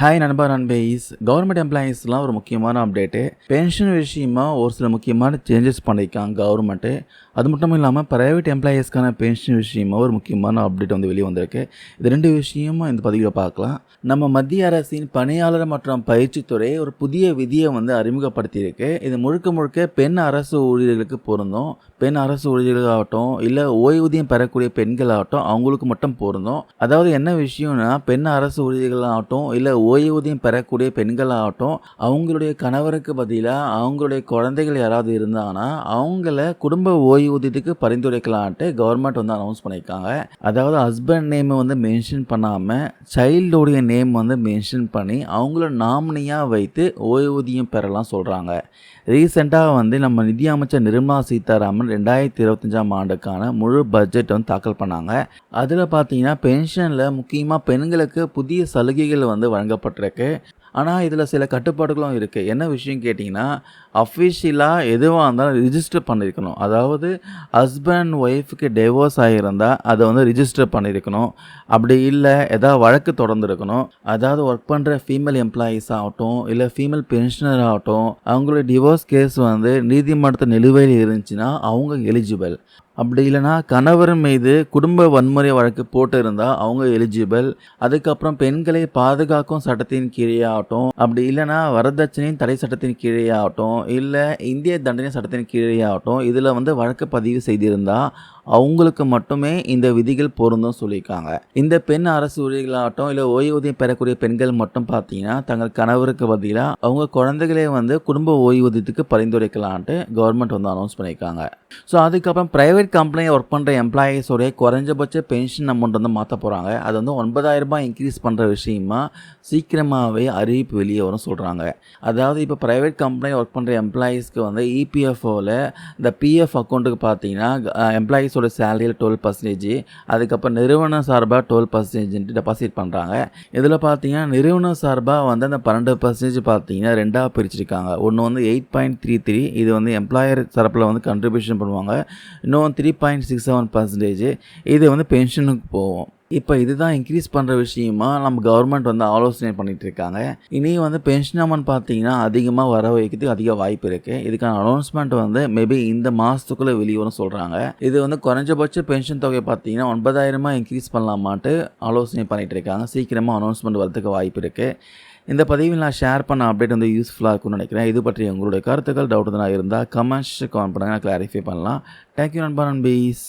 Hi நண்பா நண்பேஸ் government எம்ப்ளாயீஸ்லாம் ஒரு முக்கியமான அப்டேட்டு பென்ஷன் விஷயமா ஒரு சில முக்கியமான சேஞ்சஸ் பண்ணியிருக்காங்க கவர்மெண்ட்டு அது மட்டும் இல்லாமல் ப்ரைவேட் எம்ப்ளாயீஸ்க்கான பென்ஷன் விஷயமா ஒரு முக்கியமான அப்டேட் வந்து வெளியே வந்திருக்கு. இது ரெண்டு விஷயமும் இந்த பதிவில் பார்க்கலாம். நம்ம மத்திய அரசின் பணியாளர் மற்றும் பயிற்சித்துறை ஒரு புதிய விதியை வந்து அறிமுகப்படுத்தியிருக்கு. இது முழுக்க முழுக்க பெண் அரசு ஊழியர்களுக்கு பொருந்தும். பெண் அரசு ஊழியர்களாகட்டும் இல்லை ஓய்வூதியம் பெறக்கூடிய பெண்களாகட்டும் அவங்களுக்கு மட்டும் பொருந்தும். அதாவது என்ன விஷயம்னா பெண் அரசு ஊழியர்களாகட்டும் இல்லை ஓய்வூதியம் பெறக்கூடிய பெண்களாகட்டும் அவங்களுடைய கணவருக்கு பதிலாக அவங்களுடைய குழந்தைகள் யாராவது இருந்தாங்கன்னா அவங்கள குடும்ப ஓய்வூதியத்துக்கு பரிந்துரைக்கலான்ட்டு கவர்மெண்ட் வந்து அனௌன்ஸ் பண்ணியிருக்காங்க. அதாவது ஹஸ்பண்ட் நேம் வந்து மென்ஷன் பண்ணாமல் சைல்டோடைய நேம் வந்து மென்ஷன் பண்ணி அவங்கள நாமினியாக வைத்து ஓய்வூதியம் பெறலாம் சொல்கிறாங்க ரீசெண்டாக வந்து நம்ம நிதி அமைச்சர் நிர்மலா சீதாராமன் ரெண்டாயிரத்தி இருபத்தஞ்சாம் ஆண்டுக்கான முழு பட்ஜெட் வந்து தாக்கல் பண்ணாங்க. அதில் பார்த்தீங்கன்னா பென்ஷனில் முக்கியமாக பெண்களுக்கு புதிய சலுகைகள் வந்து வழங்கப்பட்டிருக்கு ஆனால் இதில் சில கட்டுப்பாடுகளும் இருக்குது என்ன விஷயம் கேட்டிங்கன்னா அஃபிஷியலாக எதுவாக இருந்தாலும் ரிஜிஸ்டர் பண்ணியிருக்கணும் அதாவது ஹஸ்பண்ட் ஒய்ஃபுக்கு டிவோர்ஸ் ஆகியிருந்தால் அதை வந்து ரிஜிஸ்டர் பண்ணியிருக்கணும் அப்படி இல்லை ஏதாவது வழக்கு தொடர்ந்துருக்கணும். அதாவது ஒர்க் பண்ணுற ஃபீமேல் எம்ப்ளாயீஸ் ஆகட்டும் இல்லை ஃபீமேல் பென்ஷனர் ஆகட்டும் அவங்களுடைய டிவோர்ஸ் கேஸ் வந்து நீதிமன்றத்தை நிலுவையில் இருந்துச்சுன்னா அவங்க எலிஜிபிள் அப்படி இல்லைனா கணவர் மீது குடும்ப வன்முறை வழக்கு போட்டு இருந்தால் அவங்க எலிஜிபிள் அதுக்கப்புறம் பெண்களை பாதுகாக்கும் சட்டத்தின் கீழே ஆகட்டும் அப்படி இல்லைனா வரதட்சணையின் தடை சட்டத்தின் கீழே ஆகட்டும் இல்லை இந்திய தண்டனை சட்டத்தின் கீழே ஆகட்டும் இதில் வந்து வழக்கு பதிவு செய்திருந்தால் அவங்களுக்கு மட்டுமே இந்த விதிகள் பொருந்தும் சொல்லியிருக்காங்க. இந்த பெண் அரசு ஊழியர்களாகட்டும் இல்லை ஓய்வூதியம் பெறக்கூடிய பெண்கள் மட்டும் பார்த்தீங்கன்னா தங்கள் கணவருக்கு பதிலாக அவங்க குழந்தைகளே வந்து குடும்ப ஓய்வூதியத்துக்கு பரிந்துரைக்கலான்ட்டு கவர்மெண்ட் வந்து அனௌன்ஸ் பண்ணியிருக்காங்க. ஸோ அதுக்கப்புறம் ப்ரைவேட் கம்பெனியை ஒர்க் பண்ணுற எம்ப்ளாயீஸோடைய குறைஞ்சபட்ச பென்ஷன் அமௌண்ட் வந்து மாற்ற போகிறாங்க அது வந்து ஒன்பதாயிரம் ரூபாய் இன்க்ரீஸ் பண்ணுற விஷயமா சீக்கிரமாகவே அறிவிப்பு வெளியே வரும் சொல்கிறாங்க அதாவது இப்போ ப்ரைவேட் கம்பெனியை ஒர்க் பண்ணுற எம்ப்ளாயீஸ்க்கு வந்து இபிஎஃப்ஓவில் இந்த பிஎஃப் அக்கௌண்ட்டுக்கு பார்த்தீங்கன்னா எம்ப்ளாயீஸ் எம்ப்ளாயீஸோட சேலரியில் டுவெல் பர்சன்டேஜ் அதுக்கப்புறம் நிறுவனம் சார்பாக டுவெல் பர்சன்டேஜ்ன்ட்டு டெபாசிட் பண்ணுறாங்க இதில் பார்த்தீங்கன்னா நிறுவனம் சார்பாக வந்து அந்த பன்னெண்டு பர்சன்டேஜ் பார்த்தீங்கன்னா ரெண்டாக பிரிச்சிருக்காங்க. ஒன்று வந்து எயிட் பாயிண்ட் த்ரீ த்ரீ இது வந்து எம்ப்ளாயர் தரப்பில் வந்து கண்ட்ரிபியூஷன் பண்ணுவாங்க. இன்னும் three point six seven percentage இது வந்து பென்ஷனுக்கு போகும். இப்போ இதுதான் இன்க்ரீஸ் பண்ணுற விஷயமா நம்ம கவர்மெண்ட் வந்து ஆலோசனை பண்ணிகிட்டு இருக்காங்க இனி வந்து பென்ஷன் அமௌண்ட் பார்த்தீங்கன்னா அதிகமாக வர வைக்கிறதுக்கு அதிக வாய்ப்பு இருக்குது இதுக்கான அனௌன்ஸ்மெண்ட் வந்து மேபி இந்த மாதத்துக்குள்ளே வெளியே சொல்கிறாங்க இது வந்து குறைஞ்சபட்ச பென்ஷன் தொகை பார்த்தீங்கன்னா ஒன்பதாயிரமா இன்க்ரீஸ் பண்ணலாமான்ட்டு ஆலோசனை பண்ணிகிட்டு இருக்காங்க சீக்கிரமாக அனௌன்ஸ்மெண்ட் வரதுக்கு வாய்ப்பு இருக்குது இந்த பதிவில் நான் ஷேர் பண்ண அப்டேட் வந்து யூஸ்ஃபுல்லாக இருக்கும்னு நினைக்கிறேன். இது பற்றி உங்களுடைய கருத்துக்கள் டவுட் தான் இருந்தால் கமெண்ட்ஸ் கமெண்ட் பண்ணுங்கள் நான் கிளாரிஃபை பண்ணலாம். தேங்க்யூ நண்பா நண்பீஸ்.